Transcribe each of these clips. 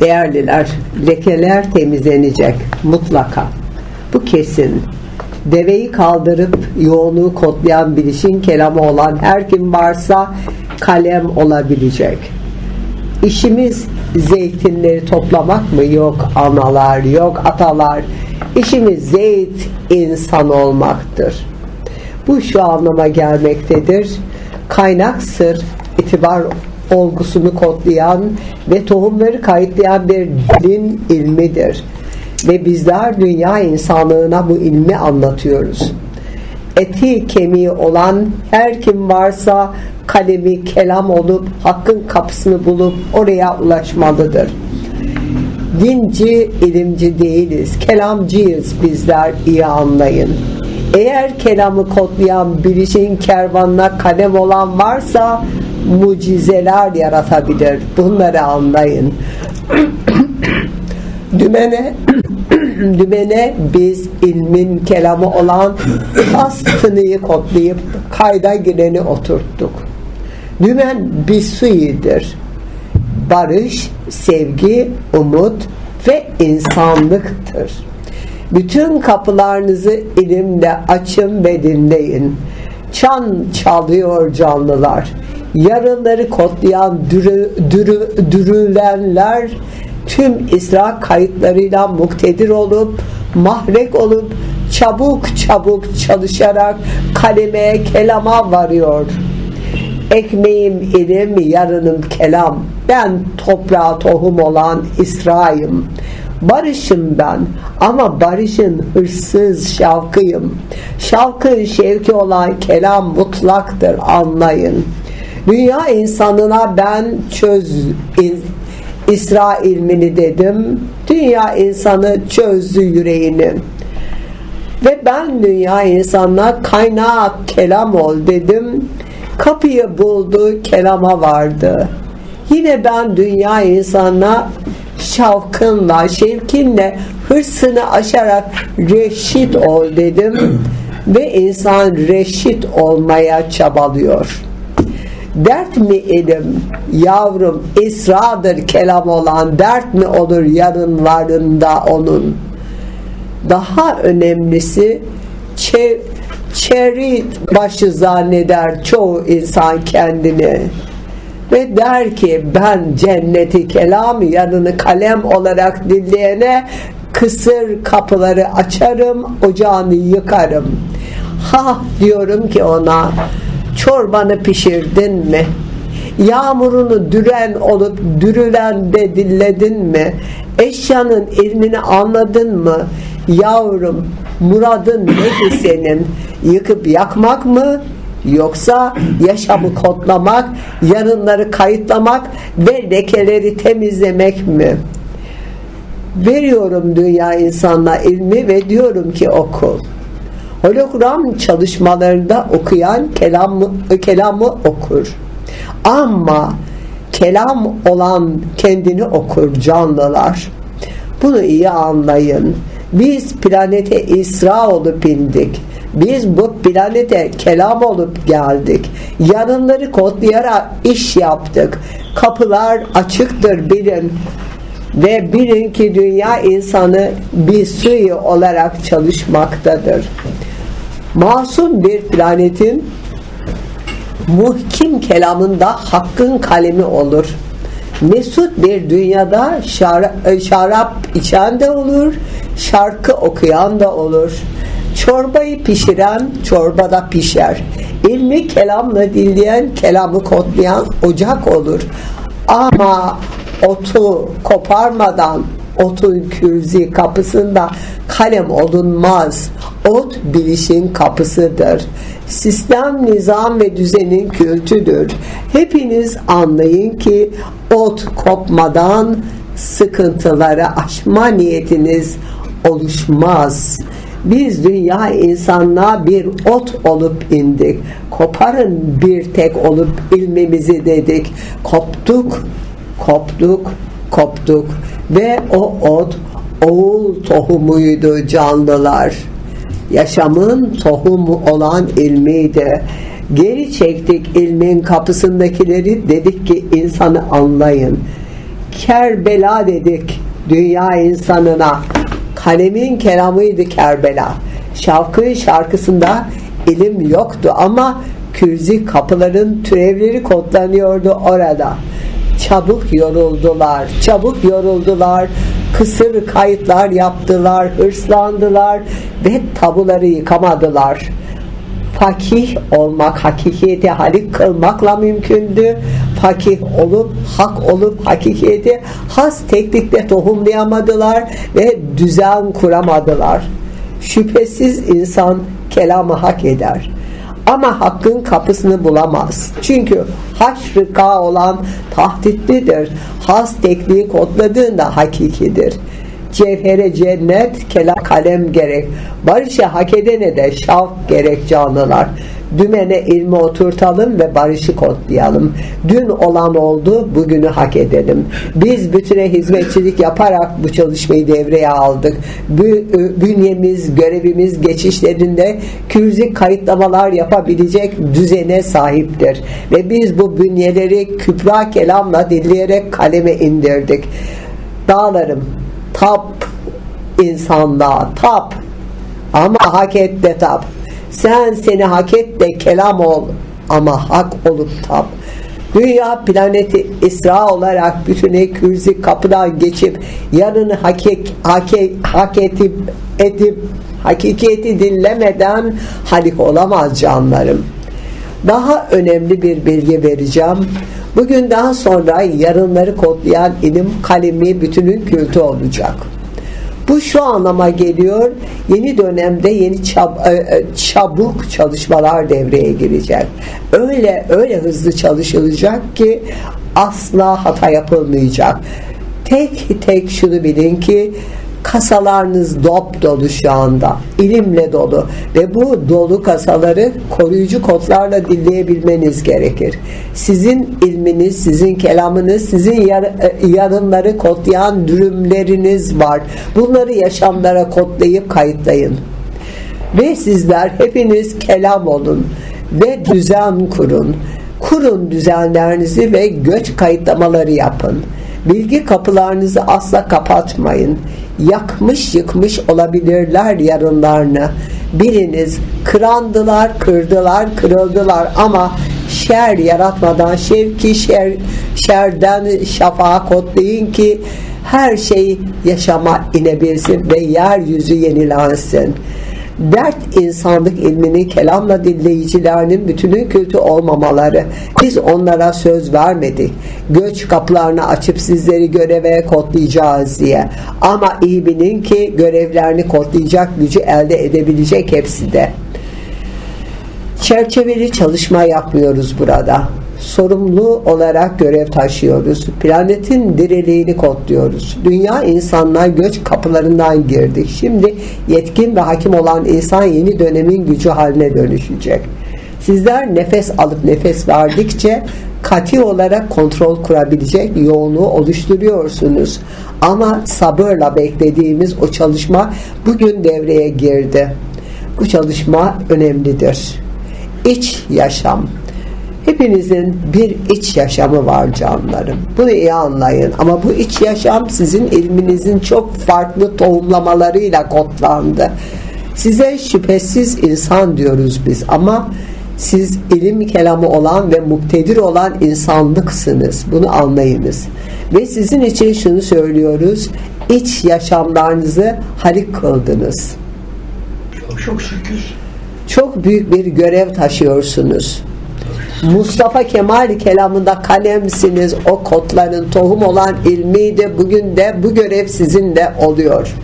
Değerliler, lekeler temizlenecek mutlaka. Bu kesin. Deveyi kaldırıp yoğunluğu kodlayan bilişin kelamı olan her kim varsa kalem olabilecek. İşimiz zeytinleri toplamak mı? Yok analar, yok atalar. İşimiz zeyt insan olmaktır. Bu şu anlama gelmektedir. Kaynak sır, itibar olgusunu kodlayan ve tohumları kayıtlayan bir din ilmidir. Ve bizler dünya insanlığına bu ilmi anlatıyoruz. Eti kemiği olan her kim varsa kalemi kelam olup hakkın kapısını bulup oraya ulaşmalıdır. Dinci, ilimci değiliz. Kelamcıyız bizler iyi anlayın. Eğer kelamı kodlayan bilişin kervanına kalem olan varsa mucizeler yaratabilir. Bunları anlayın. Dümene dümene biz ilmin kelamı olan astınıyı kodlayıp kayda gireni oturttuk. Dümen bir suidir. Barış, sevgi, umut ve insanlıktır. Bütün kapılarınızı ilimle açın ve dinleyin. Çan çalıyor canlılar. Yarınları kodlayan dürü, dürü, dürülenler tüm İsra kayıtlarıyla muktedir olup mahrek olup çabuk çabuk çalışarak kaleme kelama varıyor. Ekmeğim ilim, yarınım kelam. Ben toprağa tohum olan İsra'yım. Barışım ben ama barışın hırsız şavkıyım. Şavkın şevki olan kelam mutlaktır anlayın. Dünya insanına ben çöz İsra ilmini dedim. Dünya insanı çözdü yüreğini. Ve ben dünya insanına kaynağı kelam ol dedim. Kapıyı buldu, kelama vardı. Yine ben dünya insanına şavkınla, şevkinle hırsını aşarak reşit ol dedim. Ve insan reşit olmaya çabalıyor. Dert mi ilim? Yavrum İsra'dır kelam olan. Dert mi olur yarınlarında onun? Daha önemlisi çe çerit başı zanneder çoğu insan kendini. Ve der ki ben cenneti kelam yanını kalem olarak dinleyene kısır kapıları açarım ocağını yıkarım. Ha diyorum ki ona çorbanı pişirdin mi? Yağmurunu düren olup dürülen de dilledin mi? Eşyanın ilmini anladın mı? Yavrum muradın nedir senin? Yıkıp yakmak mı? Yoksa yaşamı kodlamak yarınları kayıtlamak ve lekeleri temizlemek mi? Veriyorum dünya insanla ilmi ve diyorum ki oku hologram çalışmalarında okuyan kelamı, kelamı okur. Ama kelam olan kendini okur canlılar. Bunu iyi anlayın. Biz planete İsra olup indik. Biz bu planete kelam olup geldik. Yarınları kodlayarak iş yaptık. Kapılar açıktır bilin. Ve bilin ki dünya insanı bir suyu olarak çalışmaktadır masum bir planetin muhkim kelamında hakkın kalemi olur. Mesut bir dünyada şarap, şarap içen de olur, şarkı okuyan da olur. Çorbayı pişiren çorbada pişer. İlmi kelamla dinleyen kelamı kodlayan ocak olur. Ama otu koparmadan otun kürzi kapısında kalem olunmaz. Ot bilişin kapısıdır. Sistem, nizam ve düzenin kültüdür. Hepiniz anlayın ki ot kopmadan sıkıntıları aşma niyetiniz oluşmaz. Biz dünya insanlığa bir ot olup indik. Koparın bir tek olup ilmimizi dedik. Koptuk, koptuk, koptuk ve o ot oğul tohumuydu canlılar. Yaşamın tohumu olan ilmiydi. Geri çektik ilmin kapısındakileri dedik ki insanı anlayın. Kerbela dedik dünya insanına. Kalemin kelamıydı Kerbela. Şavkın şarkısında ilim yoktu ama kürzi kapıların türevleri kodlanıyordu orada. Çabuk yoruldular, çabuk yoruldular, kısır kayıtlar yaptılar, hırslandılar ve tabuları yıkamadılar. Fakih olmak, hakikiyeti halik kılmakla mümkündü. Fakih olup, hak olup, hakikiyeti has teknikle tohumlayamadılar ve düzen kuramadılar. Şüphesiz insan kelamı hak eder. Ama hakkın kapısını bulamaz. Çünkü haşrıka olan tahtitlidir. Has tekniği kodladığında hakikidir. Cevhere cennet, kelam kalem gerek. Barışı hak edene de şavk gerek canlılar. Dümene ilmi oturtalım ve barışı kodlayalım. Dün olan oldu, bugünü hak edelim. Biz bütüne hizmetçilik yaparak bu çalışmayı devreye aldık. Bünyemiz, görevimiz geçişlerinde kürzik kayıtlamalar yapabilecek düzene sahiptir. Ve biz bu bünyeleri kübra kelamla dinleyerek kaleme indirdik. Dağlarım, tap insanlığa, tap ama hak et de tap sen seni hak et de kelam ol ama hak olup tap. Dünya planeti İsra olarak bütüne kürzi kapıdan geçip yarını hakik, hakik, hak edip, edip hakikati dinlemeden halik olamaz canlarım. Daha önemli bir bilgi vereceğim. Bugün daha sonra yarınları kodlayan ilim kalemi bütünün kültü olacak. Bu şu anlama geliyor. Yeni dönemde yeni çab e, e, çabuk çalışmalar devreye girecek. Öyle öyle hızlı çalışılacak ki asla hata yapılmayacak. Tek tek şunu bilin ki kasalarınız dop dolu şu anda. ilimle dolu ve bu dolu kasaları koruyucu kodlarla dinleyebilmeniz gerekir. Sizin ilminiz, sizin kelamınız, sizin yar, e, kodlayan dürümleriniz var. Bunları yaşamlara kodlayıp kayıtlayın. Ve sizler hepiniz kelam olun ve düzen kurun. Kurun düzenlerinizi ve göç kayıtlamaları yapın. Bilgi kapılarınızı asla kapatmayın. Yakmış yıkmış olabilirler yarınlarını. Biriniz kırandılar, kırdılar, kırıldılar ama şer yaratmadan şevki şer, şerden şafağa kodlayın ki her şey yaşama inebilsin ve yeryüzü yenilensin dert insanlık ilmini kelamla dinleyicilerinin bütünün kültü olmamaları. Biz onlara söz vermedik. Göç kapılarını açıp sizleri göreve kodlayacağız diye. Ama iyi bilin ki görevlerini kodlayacak gücü elde edebilecek hepsi de. Çerçeveli çalışma yapmıyoruz burada sorumlu olarak görev taşıyoruz. Planetin diriliğini kodluyoruz. Dünya insanlar göç kapılarından girdik. Şimdi yetkin ve hakim olan insan yeni dönemin gücü haline dönüşecek. Sizler nefes alıp nefes verdikçe kati olarak kontrol kurabilecek yoğunluğu oluşturuyorsunuz. Ama sabırla beklediğimiz o çalışma bugün devreye girdi. Bu çalışma önemlidir. İç yaşam Hepinizin bir iç yaşamı var canlarım. Bunu iyi anlayın. Ama bu iç yaşam sizin ilminizin çok farklı tohumlamalarıyla kodlandı. Size şüphesiz insan diyoruz biz ama siz ilim kelamı olan ve muktedir olan insanlıksınız. Bunu anlayınız. Ve sizin için şunu söylüyoruz. İç yaşamlarınızı harik kıldınız. Çok, çok şükür. Çok büyük bir görev taşıyorsunuz. Mustafa Kemal kelamında kalemsiniz o kodların tohum olan ilmiydi bugün de bu görev sizinle oluyor.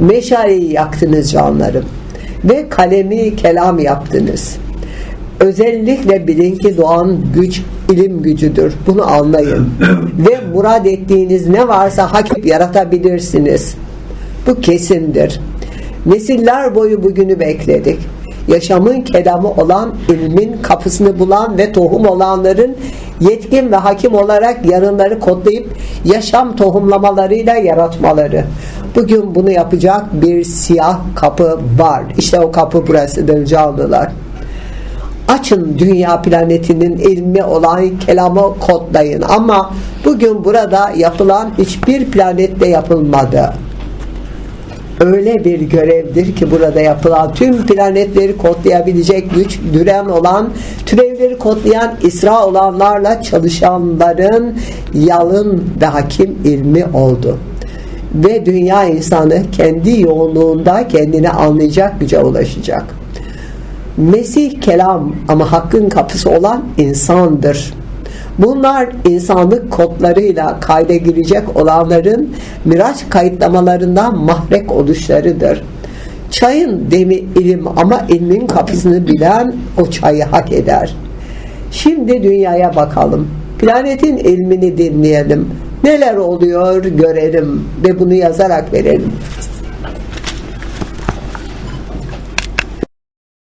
Meşaleyi yaktınız canlarım ve kalemi kelam yaptınız. Özellikle bilin ki doğan güç ilim gücüdür. Bunu anlayın. Ve murad ettiğiniz ne varsa hak yaratabilirsiniz. Bu kesindir. Nesiller boyu bugünü bekledik yaşamın kelamı olan ilmin kapısını bulan ve tohum olanların yetkin ve hakim olarak yarınları kodlayıp yaşam tohumlamalarıyla yaratmaları. Bugün bunu yapacak bir siyah kapı var. İşte o kapı burasıdır canlılar. açın dünya planetinin ilmi olan kelamı kodlayın ama bugün burada yapılan hiçbir planette yapılmadı öyle bir görevdir ki burada yapılan tüm planetleri kodlayabilecek güç düren olan türevleri kodlayan İsra olanlarla çalışanların yalın ve hakim ilmi oldu ve dünya insanı kendi yoğunluğunda kendini anlayacak güce ulaşacak Mesih kelam ama hakkın kapısı olan insandır. Bunlar insanlık kodlarıyla kayda girecek olanların miraç kayıtlamalarından mahrek oluşlarıdır. Çayın demi ilim ama ilmin kapısını bilen o çayı hak eder. Şimdi dünyaya bakalım. Planetin ilmini dinleyelim. Neler oluyor görelim ve bunu yazarak verelim.